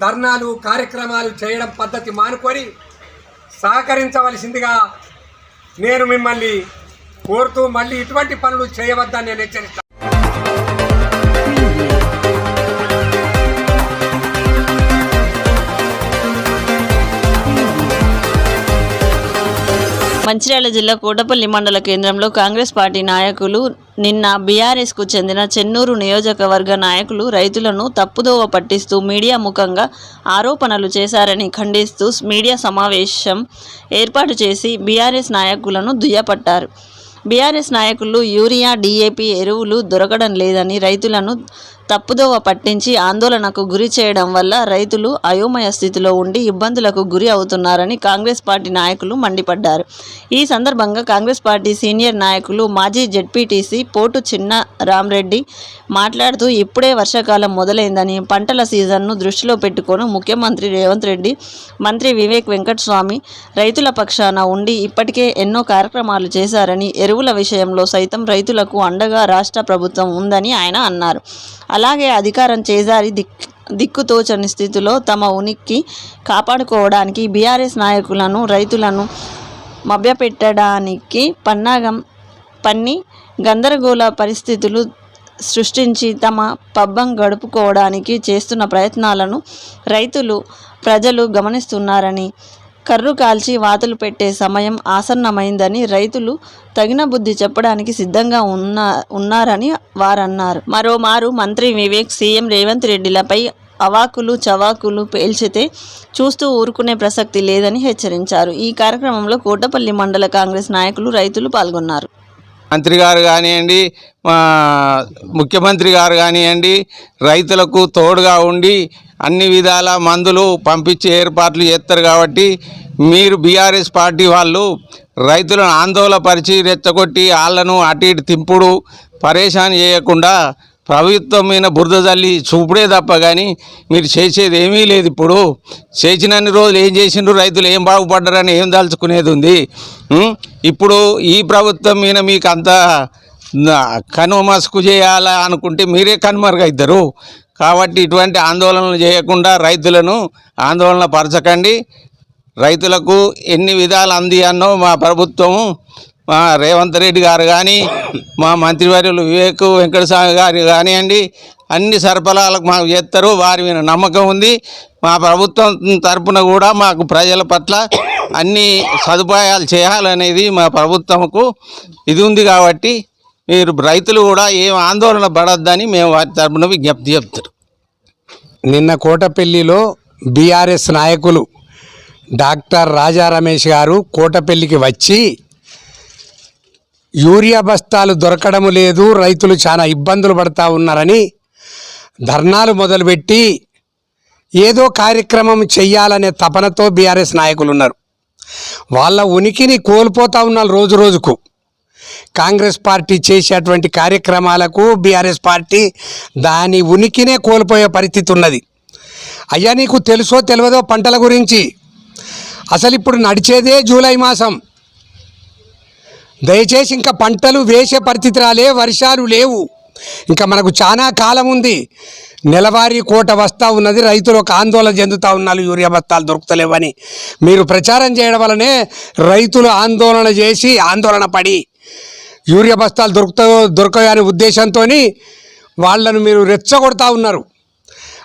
ధర్నాలు కార్యక్రమాలు చేయడం పద్ధతి మానుకొని సహకరించవలసిందిగా నేను మిమ్మల్ని కోరుతూ మళ్ళీ ఇటువంటి పనులు చేయవద్దని నేను హెచ్చరిస్తాను మంచిర్యాల జిల్లా కోటపల్లి మండల కేంద్రంలో కాంగ్రెస్ పార్టీ నాయకులు నిన్న బీఆర్ఎస్కు చెందిన చెన్నూరు నియోజకవర్గ నాయకులు రైతులను తప్పుదోవ పట్టిస్తూ మీడియా ముఖంగా ఆరోపణలు చేశారని ఖండిస్తూ మీడియా సమావేశం ఏర్పాటు చేసి బీఆర్ఎస్ నాయకులను దుయ్యపట్టారు. బీఆర్ఎస్ నాయకులు యూరియా డీఏపీ ఎరువులు దొరకడం లేదని రైతులను తప్పుదోవ పట్టించి ఆందోళనకు గురి చేయడం వల్ల రైతులు అయోమయ స్థితిలో ఉండి ఇబ్బందులకు గురి అవుతున్నారని కాంగ్రెస్ పార్టీ నాయకులు మండిపడ్డారు. ఈ సందర్భంగా కాంగ్రెస్ పార్టీ సీనియర్ నాయకులు మాజీ జెడ్పీటీసీ పోటు చిన్న రామరెడ్డి మాట్లాడుతూ ఇప్పుడే వర్షాకాలం మొదలైందని పంటల సీజన్ను దృష్టిలో పెట్టుకొని ముఖ్యమంత్రి రేవంత్ రెడ్డి మంత్రి వివేక్ వెంకటస్వామి రైతుల పక్షాన ఉండి ఇప్పటికే ఎన్నో కార్యక్రమాలు చేశారని ఎరువుల విషయంలో సైతం రైతులకు అండగా రాష్ట్ర ప్రభుత్వం ఉందని ఆయన అన్నారు. అలాగే అధికారం చేజారి దిక్ దిక్కుతోచని స్థితిలో తమ ఉనికి కాపాడుకోవడానికి బీఆర్ఎస్ నాయకులను రైతులను మభ్యపెట్టడానికి పన్నాగం పన్ని గందరగోళ పరిస్థితులు సృష్టించి తమ పబ్బం గడుపుకోవడానికి చేస్తున్న ప్రయత్నాలను రైతులు ప్రజలు గమనిస్తున్నారని కర్రు కాల్చి వాతలు పెట్టే సమయం ఆసన్నమైందని రైతులు తగిన బుద్ధి చెప్పడానికి సిద్ధంగా ఉన్న ఉన్నారని వారన్నారు. మరోమారు మంత్రి వివేక్ సీఎం రేవంత్ రెడ్డిలపై అవాకులు చవాకులు పేల్చితే చూస్తూ ఊరుకునే ప్రసక్తి లేదని హెచ్చరించారు. ఈ కార్యక్రమంలో కోటపల్లి మండల కాంగ్రెస్ నాయకులు రైతులు పాల్గొన్నారు. మంత్రి గారు కానివ్వండి ముఖ్యమంత్రి గారు కానివ్వండి రైతులకు తోడుగా ఉండి అన్ని విధాల మందులు పంపించే ఏర్పాట్లు చేస్తారు కాబట్టి మీరు బీఆర్ఎస్ పార్టీ వాళ్ళు రైతులను ఆందోళన పరిచి రెచ్చగొట్టి వాళ్ళను అటు ఇటు తింపుడు పరేషాన్ చేయకుండా ప్రభుత్వం మీద బురద తల్లి చూపుడే తప్ప కానీ మీరు చేసేది ఏమీ లేదు ఇప్పుడు. చేసినన్ని రోజులు ఏం చేసిండ్రు రైతులు? ఏం బాగుపడ్డారని ఏం దాల్చుకునేది ఉంది? ఇప్పుడు ఈ ప్రభుత్వం మీద మీకు అంత కనుమస్కు చేయాలా అనుకుంటే మీరే కనుమరుగైద్దరు. కాబట్టి ఇటువంటి ఆందోళనలు చేయకుండా రైతులను ఆందోళన పరచకండి. రైతులకు ఎన్ని విధాలు అందియన్నో మా ప్రభుత్వము మా రేవంత్ రెడ్డి గారు కానీ మా మంత్రివర్యులు వివేక్ వెంకటస్వామి గారు కానివ్వండి అన్ని సరఫరాలకు మాకు చేస్తారు వారి మీద నమ్మకం ఉంది. మా ప్రభుత్వం తరపున కూడా మాకు ప్రజల పట్ల అన్ని సదుపాయాలు చేయాలనేది మా ప్రభుత్వంకు ఇది ఉంది కాబట్టి మీరు రైతులు కూడా ఏం ఆందోళన పడొద్దని మేము వారి తరపున విజ్ఞప్తి చెప్తారు. నిన్న కోటపల్లిలో బీఆర్ఎస్ నాయకులు డాక్టర్ రాజా రమేష్ గారు కోటపల్లికి వచ్చి యూరియా బస్తాలు దొరకడం లేదు రైతులు చాలా ఇబ్బందులు పడతా ఉన్నారని ధర్నాలు మొదలుపెట్టి ఏదో కార్యక్రమం చెయ్యాలనే తపనతో బీఆర్ఎస్ నాయకులు ఉన్నారు. వాళ్ళ ఉనికిని కోల్పోతూ ఉన్నారు రోజు రోజుకు. కాంగ్రెస్ పార్టీ చేసేటువంటి కార్యక్రమాలకు బీఆర్ఎస్ పార్టీ దాని ఉనికినే కోల్పోయే పరిస్థితి ఉన్నది. అయ్యా నీకు తెలుసో తెలియదో పంటల గురించి. అసలు ఇప్పుడు నడిచేదే జూలై మాసం. దయచేసి ఇంకా పంటలు వేసే పరిస్థితి రాలే వర్షాలు లేవు. ఇంకా మనకు చాలా కాలం ఉంది. నెలవారీ కోట వస్తూ ఉన్నది రైతులు ఒక ఆందోళన చెందుతూ ఉన్నారు యూరియా బస్తాలు దొరుకుతలేవని మీరు ప్రచారం చేయడం వల్లనే రైతులు ఆందోళన చేసి ఆందోళన పడి యూరియా బస్తాలు దొరుకుతాయో దొరకయో అనే ఉద్దేశంతో వాళ్ళను మీరు రెచ్చగొడతా ఉన్నారు.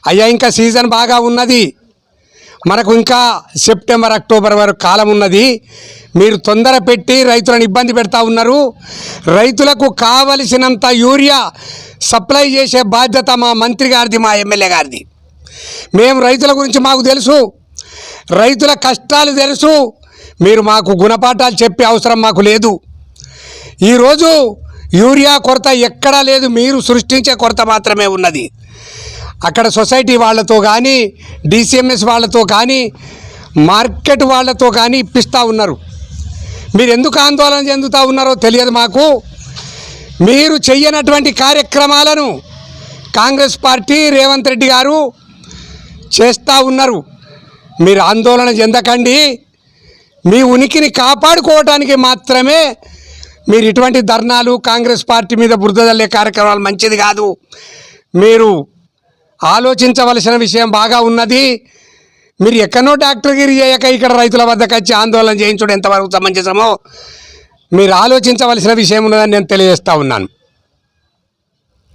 అయ్యా ఇంకా సీజన్ బాగా ఉన్నది. మనకు ఇంకా సెప్టెంబర్ అక్టోబర్ వరకు కాలం ఉన్నది. మీరు తొందర పెట్టి రైతులను ఇబ్బంది పెడతా ఉన్నారు. రైతులకు కావలసినంత యూరియా సప్లై చేసే బాధ్యత మా మంత్రి గారిది మా ఎమ్మెల్యే గారిది. మేము రైతుల గురించి మాకు తెలుసు. రైతుల కష్టాలు తెలుసు. మీరు మాకు గుణపాఠాలు చెప్పే అవసరం మాకు లేదు. ఈరోజు యూరియా కొరత ఎక్కడా లేదు మీరు సృష్టించే కొరత మాత్రమే ఉన్నది. అక్కడ సొసైటీ వాళ్ళతో కానీ డిసిఎంఎస్ వాళ్ళతో కానీ మార్కెట్ వాళ్ళతో కానీ ఇప్పిస్తూ ఉన్నారు. మీరు ఎందుకు ఆందోళన చెందుతూ ఉన్నారో తెలియదు మాకు. మీరు చెయ్యనటువంటి కార్యక్రమాలను కాంగ్రెస్ పార్టీ రేవంత్ రెడ్డి గారు చేస్తూ ఉన్నారు. మీరు ఆందోళన చెందకండి. మీ ఉనికిని కాపాడుకోవటానికి మాత్రమే మీరు ఇటువంటి ధర్నాలు కాంగ్రెస్ పార్టీ మీద బురదల్లే కార్యక్రమాలు మంచిది కాదు. మీరు ఆలోచించవలసిన విషయం బాగా ఉన్నది. మీరు ఎక్కడో డాక్టర్గిరి చేయక ఇక్కడ రైతుల వద్దకు వచ్చి ఆందోళన చేయించడం ఎంతవరకు సమంజసమో మీరు ఆలోచించవలసిన విషయం ఉన్నదని నేను తెలియజేస్తా ఉన్నాను.